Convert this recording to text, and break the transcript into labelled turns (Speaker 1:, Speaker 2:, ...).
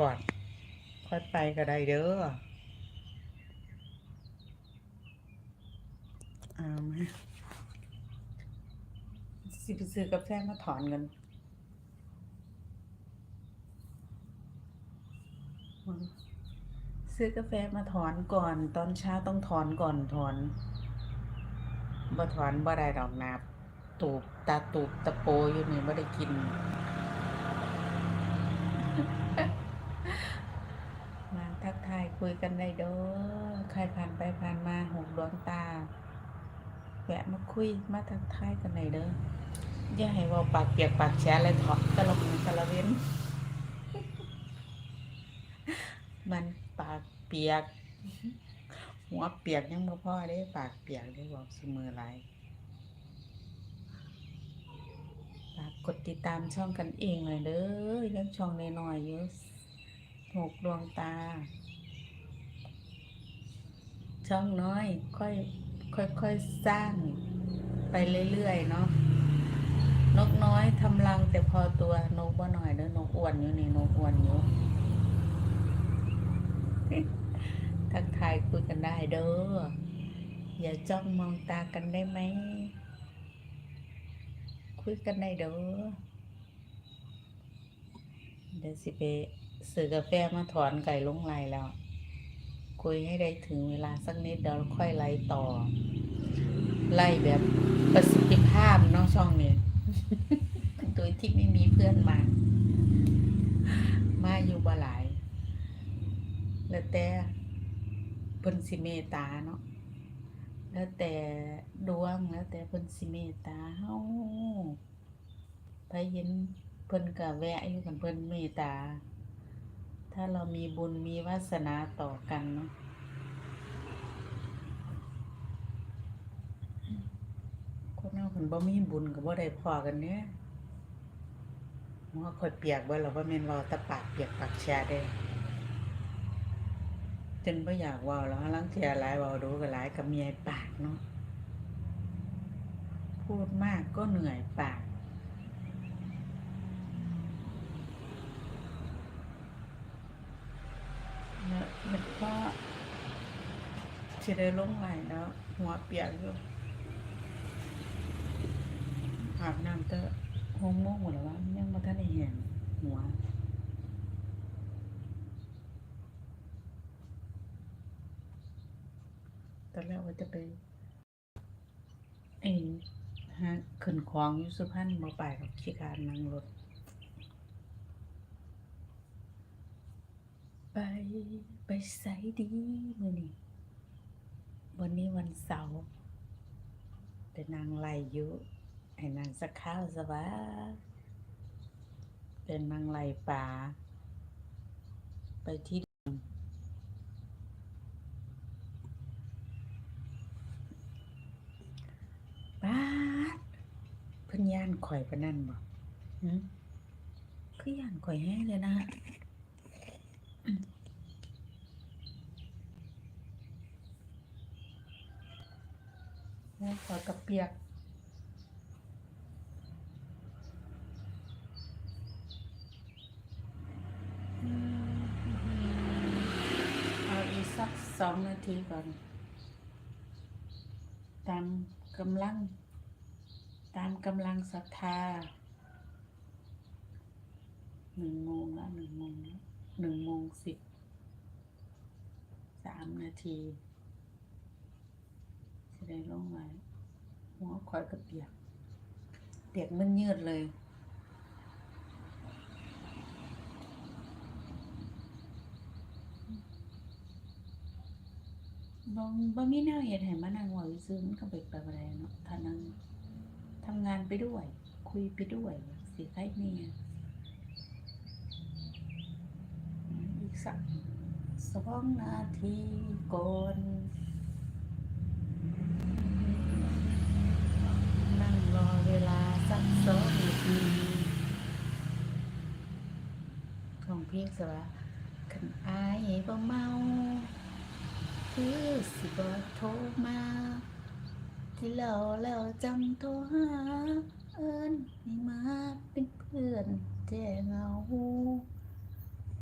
Speaker 1: ก่อน ค่อยไปก็ได้เด้อเอาไหมสิไปซื้อกาแฟมาถอนเงินซื้อกาแฟมาถอนก่อน ตอนเช้าต้องถอนก่อนถอนบ่ถอนบ่ได้ดอกนาตูบตาตูบตะโปอยู่นี่บ่ได้กิน มาทักทาย คุยกันได้เด้อใครผ่านไปผ่านมาหกดวงตาแวะมาคุยมาทักทายกันได้เด้ออย่าให้ว่าปากเปียกปากแฉะเลยถอะตละมือตะละเว้น มันปากเปียก หัวเปียกยังบ่พ่อได้ปากเปียกได้บอกเสมอไรฝากกดติดตามช่องกันเองเลยเด้อยังช่องน้อยๆอยู่หกดวงตา ช่องน้อย ค่อยค่อยๆสร้างไปเรื่อยๆเนาะนกน้อยทำรังแต่พอตัวนกบ่หน่อยเด้อนกอ้วนอยู่นี่นกอ้วนอยู่ทักทายคุยกันได้เด้ออย่าจ้องมองตากันได้ไหมคุยกันได้เด้อเดี๋ยวสิไปซื้อกาแฟมาถอนไก่ลงไหลแล้ว คุยให้ได้ถึงเวลาสักนิดเดี๋ยวค่อยไล่ต่อ ไล่แบบประสิทธิภาพนาะช่องเนี้โดยที่ไม่มีเพื่อนมา มาอยู่บ่หลาย แล้วแต่เพิ่นสิเมตตาเนาะแล้วแต่ดวงแล้วแต่เพิ่นสิเมตตาเฮาไปเห็นเพิ่นก็แวะอยู่กันเพิ่นเมตตา ถ้าเรามีบุญมีวาสนาต่อกันเนาะคนเราเพิ่นบ่มีบุญก็บ่ได้พอกันเนี่ยหัวข่อยเปียกบ่ล่ะว่าแม่นเว้าตะปากเปียกปากแฉะเด้จนบ่อยากว้าแล้วลังเที่ยหลายว้าดูก็หลายกับเมียปากเนาะพูดมากก็เหนื่อยปาก แล้วมันก็สิได้ลงไหลแล้ว หัวเปียกอยู่อาบน้ำเตอะหงโมงหมดแล้ววะยังมาท่านได้เห็นหัวตอนแรกว่าจะไปเองฮะขึ้นคลองยุสุพรรณมาไปกับขี้การนั่งรถ ไปไปใส่ดีมือนี่วันนี้วันเสาร์แต่นางไล่ยู่ไอ้นางสักข้าวสวะเป็นนางไล่ป่า ไปที่บ้านเพิ่นย่านข่อยปะนั่นบ่หืมคือย่านข่อยแห้งเลยนะ ขอกระเปียกเอาอีกสักสองนาทีก่อน ตามกำลัง ตามกำลังศรัทธาหนึ่งโมงแล้วหนึ่งโมงแล้ว หนึ่งโมงสิบสามนาทีจะได้ลงไว้หัวคอยกระเปียกเปียกมันยืดเลยบ่บ่มีแนวเฮ็ดให้มานั่งเว้าซื่อๆมันก็เบิกไปบ่ได้เนาะถ้านั่งทำงานไปด้วย คุยไปด้วยสิใครเนี่ยอีก สักสองนาทีก่อนนั่งรอเวลาสักสองนาทีของเพลงสวะคันอายบ่เมาคือสิบโทรมา ที่เราแล้วจังโทรหา เอิญให้มาเป็นเพื่อนแจ้เหงา